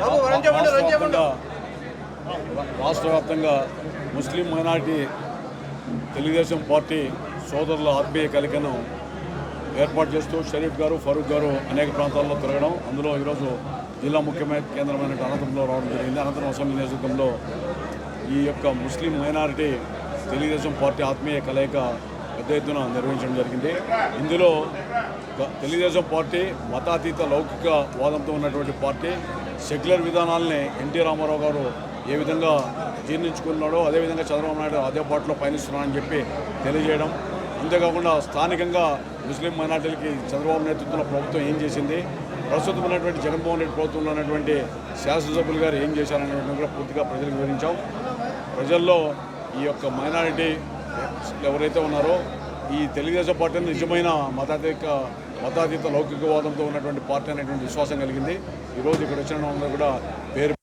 రాష్ట్ర వ్యాప్తంగా రాష్ట్ర వ్యాప్తంగా ముస్లిం మైనారిటీ తెలుగుదేశం పార్టీ సోదరుల ఆత్మీయ కలికను ఏర్పాటు చేస్తూ షరీఫ్ గారు ఫరూక్ గారు అనేక ప్రాంతాల్లో తిరగడం అందులో ఈరోజు జిల్లా ముఖ్యమైన కేంద్రమైన అనంతపురంలో రావడం జరిగింది. అనంతరం అసెంబ్లీ నియోజకవర్గంలో ఈ యొక్క ముస్లిం మైనారిటీ తెలుగుదేశం పార్టీ ఆత్మీయ కలయిక పెద్ద ఎత్తున నిర్వహించడం జరిగింది. ఇందులో తెలుగుదేశం పార్టీ మతాతీత లౌకిక వాదంతో ఉన్నటువంటి పార్టీ సెక్యులర్ విధానాలని ఎన్టీ రామారావు గారు ఏ విధంగా జీర్ణించుకున్నాడో అదేవిధంగా చంద్రబాబు నాయుడు అదే పాటలో పయనిస్తున్నాడని చెప్పి తెలియజేయడం. అంతేకాకుండా స్థానికంగా ముస్లిం మైనార్టీలకి చంద్రబాబు నేతృత్వంలో ప్రభుత్వం ఏం చేసింది? ప్రస్తుతం ఉన్నటువంటి జగన్మోహన్ రెడ్డి ప్రభుత్వంలో ఉన్నటువంటి శాసనసభ్యులు గారు ఏం చేశారనేటువంటి కూడా పూర్తిగా ప్రజలకు వివరించాం. ప్రజల్లో ఈ యొక్క మైనారిటీ ఎవరైతే ఉన్నారో ఈ తెలుగుదేశం పార్టీ నిజమైన మతాతీత మతాతీత లౌకికవాదంతో ఉన్నటువంటి పార్టీ అనేటువంటి విశ్వాసం కలిగింది. ఈరోజు ఇక్కడ వచ్చిన వాళ్ళందరూ కూడా పేరు